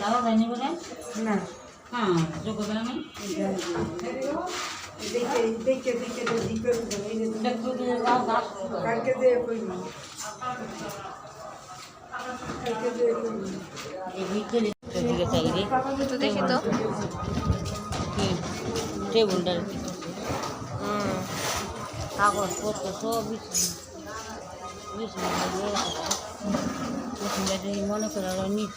দাদা যায়নি বলে না হ্যাঁ যোগ্যতা নেই দেখে দেখে দেখে তো ই করে দেবো, এই যে দেখব কি গাছ গাছ কালকে দিয়ে কইনি কালকে দিয়ে কইনি এই ভিতরে দিকে চাইলে তো দেখি তো কি কাগজপত্র সব মনে করে নিত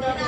Come on, come on.